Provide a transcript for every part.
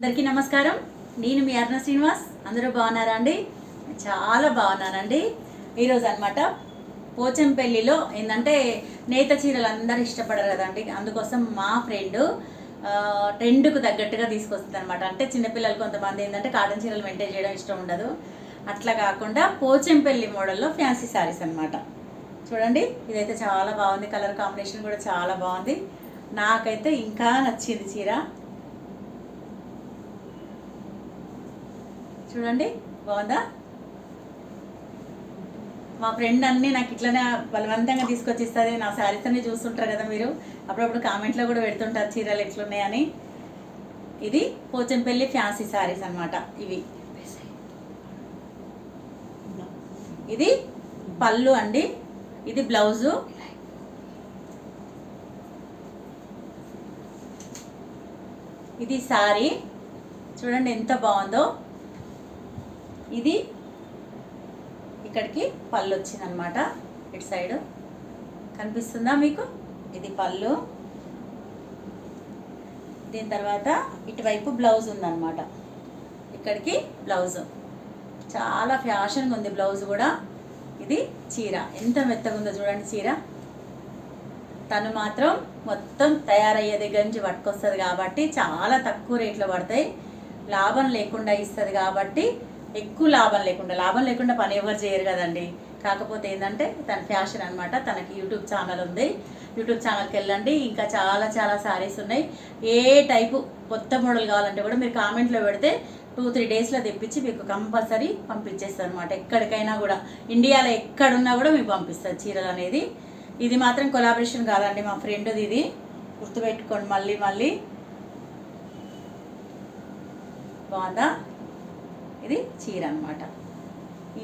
అందరికీ నమస్కారం. నేను మీ అర్ణ శ్రీనివాస్. అందరూ బాగున్నారా అండి? చాలా బాగున్నానండి ఈరోజు అనమాట పోచంపల్లిలో ఏంటంటే నేత చీరలు అందరూ ఇష్టపడరు కదండి. అందుకోసం మా ఫ్రెండ్ ట్రెండ్కు తగ్గట్టుగా తీసుకొస్తుంది అనమాట అంటే చిన్నపిల్లలు కొంతమంది ఏంటంటే కాటన్ చీరలు మెయింటైన్ చేయడం ఇష్టం ఉండదు. అట్లా కాకుండా పోచంపల్లి మోడల్లో ఫ్యాన్సీ శారీస్ అనమాట చూడండి ఇదైతే చాలా బాగుంది. కలర్ కాంబినేషన్ కూడా చాలా బాగుంది. నాకైతే ఇంకా నచ్చింది చీర. చూడండి బాగుందా? మా ఫ్రెండ్ అన్నీ నాకు ఇట్లనే బలవంతంగా తీసుకొచ్చి ఇస్తుంది నా శారీస్ అన్ని చూస్తుంటారు కదా మీరు. అప్పుడప్పుడు కామెంట్లో కూడా పెడుతుంటారు చీరలు ఎట్లున్నాయని. ఇది పోచంపల్లి ఫ్యాన్సీ శారీస్ అన్నమాట ఇవి. ఇది పళ్ళు అండి. ఇది బ్లౌజు. ఇది శారీ చూడండి ఎంత బాగుందో. ఇది ఇక్కడికి పళ్ళు వచ్చిందనమాట ఇటు సైడ్. కనిపిస్తుందా మీకు? ఇది పళ్ళు. దీని తర్వాత ఇటువైపు బ్లౌజ్ ఉందన్నమాట. ఇక్కడికి బ్లౌజ్. చాలా ఫ్యాషన్గా ఉంది బ్లౌజ్ కూడా. ఇది చీర. ఎంత మెత్తగా ఉందో చూడండి చీర. తను మాత్రం మొత్తం తయారయ్యే దగ్గర నుంచి పట్టుకొస్తుంది కాబట్టి చాలా తక్కువ రేట్లో పడతాయి. లాభం లేకుండా ఇస్తుంది కాబట్టి ఎక్కువ లాభం లేకుండా లాభం లేకుండా పని ఎవరు చేయరు కదండి. కాకపోతే ఏంటంటే తన ఫ్యాషన్ అనమాట తనకి యూట్యూబ్ ఛానల్ ఉంది. యూట్యూబ్ ఛానల్కి వెళ్ళండి ఇంకా చాలా చాలా శారీస్ ఉన్నాయి. ఏ టైపు కొత్త మోడల్ కావాలంటే కూడా మీరు కామెంట్లో పెడితే టూ త్రీ డేస్లో తెప్పించి మీకు కంపల్సరీ పంపించేస్తారు అనమాట ఎక్కడికైనా కూడా ఇండియాలో ఎక్కడున్నా కూడా మీకు పంపిస్తారు చీరలు అనేది. ఇది మాత్రం కొలాబరేషన్ కాదండి మా ఫ్రెండ్ది ఇది. గుర్తుపెట్టుకోండి మళ్ళీ మళ్ళీ. బాగుందా? ఇది చీర అనమాట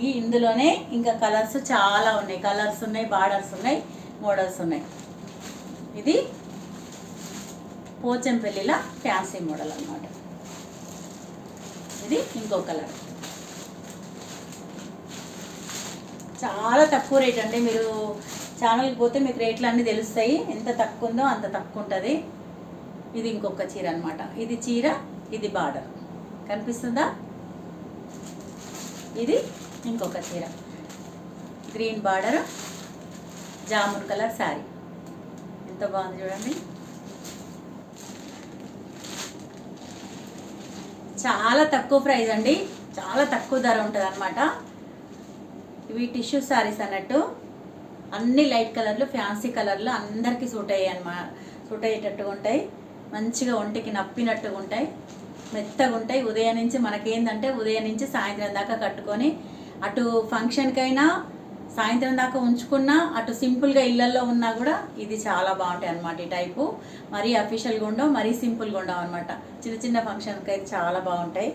ఈ ఇందులోనే ఇంకా కలర్స్ చాలా ఉన్నాయి. కలర్స్ ఉన్నాయి బార్డర్స్ ఉన్నాయి మోడల్స్ ఉన్నాయి. ఇది పోచంపల్లిల ఫ్యాన్సీ మోడల్ అన్నమాట. ఇది ఇంకో కలర్. చాలా తక్కువ రేట్ అండి. మీరు ఛానల్కి పోతే మీకు రేట్లు అన్నీ తెలుస్తాయి. ఎంత తక్కువ ఉందో అంత తక్కువ ఉంటుంది ఇది ఇంకొక చీర అనమాట ఇది చీర ఇది బార్డర్. కనిపిస్తుందా? ఇది ఇంకొక చీర. Green border jamun colour sari ఎంత బాగుంది చూడండి. చాలా తక్కువ ప్రైస్ అండి. చాలా తక్కువ ధర ఉంటుంది అనమాట ఇవి టిష్యూ శారీస్ అన్నట్టు. అన్ని లైట్ కలర్లు ఫ్యాన్సీ కలర్లు అందరికీ సూట్ అయ్యాయి అనమాట సూట్ అయ్యేటట్టుగా ఉంటాయి. మంచిగా ఒంటికి నప్పినట్టుగా ఉంటాయి. మెత్తగా ఉంటాయి ఉదయం నుంచి మనకేందంటే ఉదయం నుంచి సాయంత్రం దాకా కట్టుకొని అటు ఫంక్షన్కైనా సాయంత్రం దాకా ఉంచుకున్నా అటు సింపుల్గా ఇళ్ళల్లో ఉన్నా కూడా ఇది చాలా బాగుంటాయి అనమాట ఈ టైపు. మరీ అఫీషియల్గా ఉండవు మరీ సింపుల్గా ఉండవు అనమాట చిన్న చిన్న ఫంక్షన్కి అయితే చాలా బాగుంటాయి.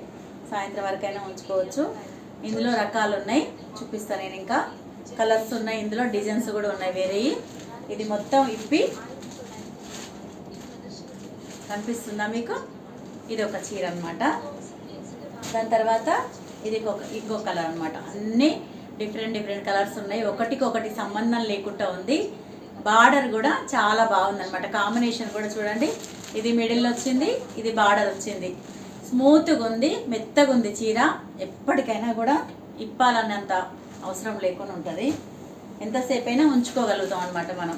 సాయంత్రం వరకైనా ఉంచుకోవచ్చు. ఇందులో రకాలు ఉన్నాయి చూపిస్తాను నేను ఇంకా. కలర్స్ ఉన్నాయి. ఇందులో డిజైన్స్ కూడా ఉన్నాయి. వేరే ఇది మొత్తం ఇప్పి. కనిపిస్తుందా మీకు? ఇది ఒక చీర అనమాట దాని తర్వాత ఇది ఇంకో కలర్ అనమాట అన్నీ డిఫరెంట్ డిఫరెంట్ కలర్స్ ఉన్నాయి. ఒకటికి ఒకటి సంబంధం లేకుండా ఉంది. బార్డర్ కూడా చాలా బాగుంది అనమాట కాంబినేషన్ కూడా చూడండి. ఇది మిడిల్ వచ్చింది ఇది బార్డర్ వచ్చింది. స్మూత్గా ఉంది మెత్తగా ఉంది చీర. ఎప్పటికైనా కూడా ఇప్పాలన్నంత అవసరం లేకుండా ఉంటుంది. ఎంతసేపు అయినా ఉంచుకోగలుగుతాం అనమాట మనం.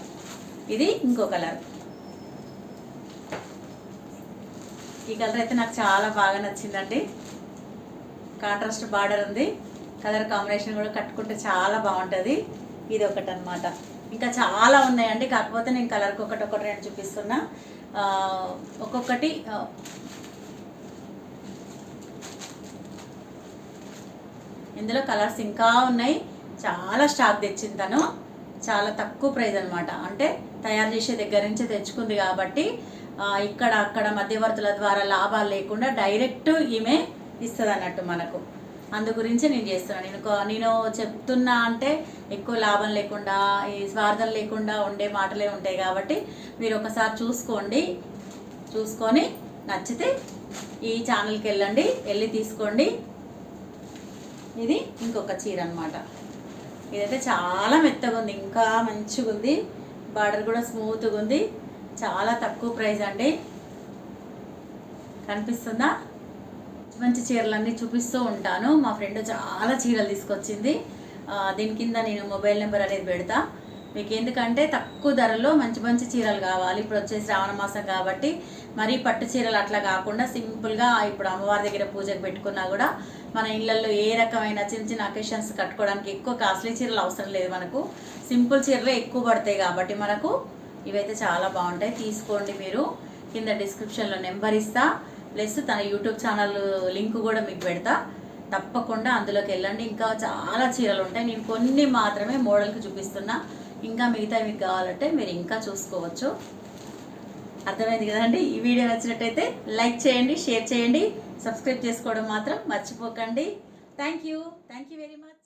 ఇది ఇంకో కలర్. ఈ కలర్ అయితే నాకు చాలా బాగా నచ్చిందండి. కాంట్రాస్ట్ బార్డర్ ఉంది. కలర్ కాంబినేషన్ కూడా కట్టుకుంటే చాలా బాగుంటుంది. ఇది ఒకటి అనమాట ఇంకా చాలా ఉన్నాయండి. కాకపోతే నేను కలర్కి ఒకటి ఒకటి రెండు చూపిస్తున్నా. ఒక్కొక్కటి ఇందులో కలర్స్ ఇంకా ఉన్నాయి. చాలా స్టాక్ తెచ్చింది తను. చాలా తక్కువ ప్రైస్ అనమాట అంటే తయారు చేసే దగ్గర నుంచి తెచ్చుకుంది కాబట్టి ఇక్కడ అక్కడ మధ్యవర్తుల ద్వారా లాభాలు లేకుండా డైరెక్ట్ ఈమె ఇస్తుంది అన్నట్టు మనకు. అందు గురించి నేను చేస్తున్నాను నేను నేను చెప్తున్నా అంటే ఎక్కువ లాభం లేకుండా ఈ స్వార్థం లేకుండా ఉండే మాటలే ఉంటాయి కాబట్టి మీరు ఒకసారి చూసుకోండి. చూసుకొని నచ్చితే ఈ ఛానల్కి వెళ్ళండి. వెళ్ళి తీసుకోండి. ఇది ఇంకొక చీర అనమాట ఇదైతే చాలా మెత్తగా ఉంది ఇంకా మంచిగా ఉంది బార్డర్ కూడా స్మూత్గా ఉంది చాలా తక్కువ ప్రైస్ అండి. కనిపిస్తుందా? మంచి చీరలన్నీ చూపిస్తూ ఉంటాను. మా ఫ్రెండ్ చాలా చీరలు తీసుకొచ్చింది. దీని కింద నేను మొబైల్ నెంబర్ అనేది పెడతా. మీకు ఎందుకంటే తక్కువ ధరలో మంచి మంచి చీరలు కావాలి. ఇప్పుడు వచ్చేసి శ్రావణ మాసం కాబట్టి మరీ పట్టు చీరలు అట్లా కాకుండా సింపుల్గా ఇప్పుడు అమ్మవారి దగ్గర పూజకు పెట్టుకున్నా కూడా మన ఇళ్ళల్లో ఏ రకమైన చిన్న చిన్న అకేషన్స్ కట్టుకోవడానికి ఎక్కువ కాస్ట్లీ చీరలు అవసరం లేదు మనకు. సింపుల్ చీరలే ఎక్కువ పడతాయి కాబట్టి మనకు ఇవైతే చాలా బాగుంటాయి. తీసుకోండి మీరు. కింద డిస్క్రిప్షన్లో నెంబర్ ఇస్తా. ప్లస్ తన యూట్యూబ్ ఛానల్ లింక్ కూడా మీకు పెడతా. తప్పకుండా అందులోకి వెళ్ళండి. ఇంకా చాలా చీరలు ఉంటాయి. నేను కొన్ని మాత్రమే మోడల్కి చూపిస్తున్నా. ఇంకా మిగతా మీకు కావాలంటే మీరు ఇంకా చూసుకోవచ్చు. అర్థమైంది కదండి? ఈ వీడియో నచ్చినట్టయితే లైక్ చేయండి షేర్ చేయండి. సబ్స్క్రైబ్ చేసుకోవడం మాత్రం మర్చిపోకండి. Thank you thank you very much